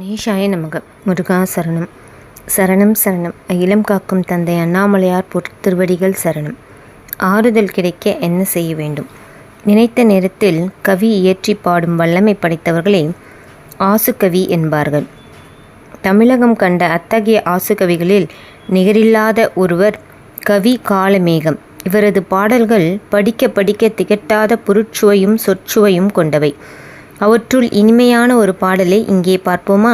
கணேஷாய நமக. முருகா சரணம். சரணம் சரணம். அகிலம் காக்கும் தந்தை அண்ணாமலையார் பொற் திருவடிகள் சரணம். ஆறுதல் கிடைக்க என்ன செய்ய வேண்டும்? நினைத்த நேரத்தில் கவி இயற்றி பாடும் வல்லமை படைத்தவர்களே ஆசுகவி என்பார்கள். தமிழகம் கண்ட அத்தகைய ஆசுகவிகளில் நிகரில்லாத ஒருவர் கவி காலமேகம். இவரது பாடல்கள் படிக்க படிக்க திகட்டாத பொருட்சுவையும் சொற்சுவையும் கொண்டவை. அவற்றுள் இனிமையான ஒரு பாடலை இங்கே பார்ப்போமா?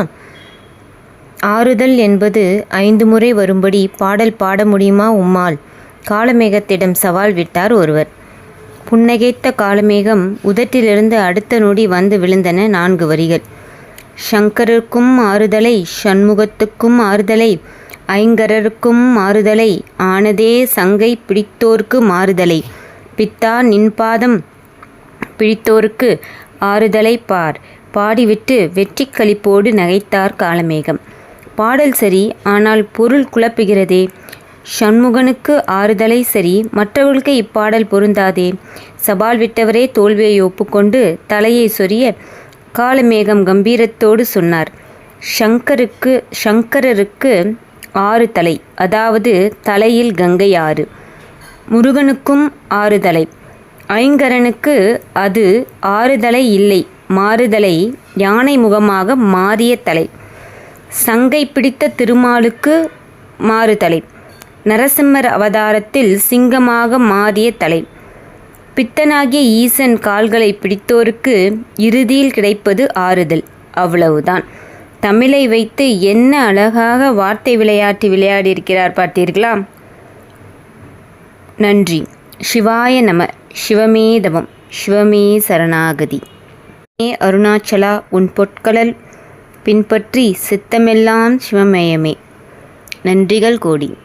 ஆறுதல் என்பது ஐந்து முறை வரும்படி பாடல் பாட முடியுமா உம்மால்? காலமேகத்திடம் சவால் விட்டார் ஒருவர். புன்னகைத்த காலமேகம் உதட்டிலிருந்து அடுத்த நொடி வந்து விழுந்தன நான்கு வரிகள். சங்கரருக்கும் ஆறுதலை சண்முகத்துக்கும் ஆறுதலை ஐங்கரருக்கும் மாறுதலை ஆனதே சங்கை பிடித்தோர்க்கு மாறுதலை பித்தா நின்பாதம் பிடித்தோருக்கு ஆறுதலை பார். பாடிவிட்டு வெற்றி களிப்போடு நகைத்தார் காலமேகம். பாடல் சரி ஆனால் பொருள் குழப்புகிறதே. சண்முகனுக்கு ஆறுதலை சரி மற்றவர்களுக்கு இப்பாடல் பொருந்தாதே. சவால் விட்டவரே தோல்வியை ஒப்புக்கொண்டு தலையை சொரிய காலமேகம் கம்பீரத்தோடு சொன்னார். ஷங்கருக்கு சங்கரருக்கு ஆறு தலை அதாவது தலையில் கங்கை ஆறு. முருகனுக்கும் ஆறு தலை ஐங்கரனுக்கு அது ஆறுதலை இல்லை மாறுதலை யானை முகமாக மாறிய தலை. சங்கை பிடித்த திருமாலுக்கு மாறுதலை. நரசிம்மர் அவதாரத்தில் சிங்கமாக மாறிய தலை. பித்தனாகிய ஈசன் கால்களை பிடித்தோருக்கு இறுதியில் கிடைப்பது ஆறுதல். அவ்வளவுதான். தமிழை வைத்து என்ன அழகாக வார்த்தை விளையாட்டு விளையாடியிருக்கிறார் பார்த்தீர்களா? நன்றி. சிவாய நம. சிவமே தவம் சிவமே சரணாகதி. ஏ அருணாச்சலா உன் பொற்களல் பின்பற்றி சித்தமெல்லாம் சிவமயமே. நன்றிகள் கோடி.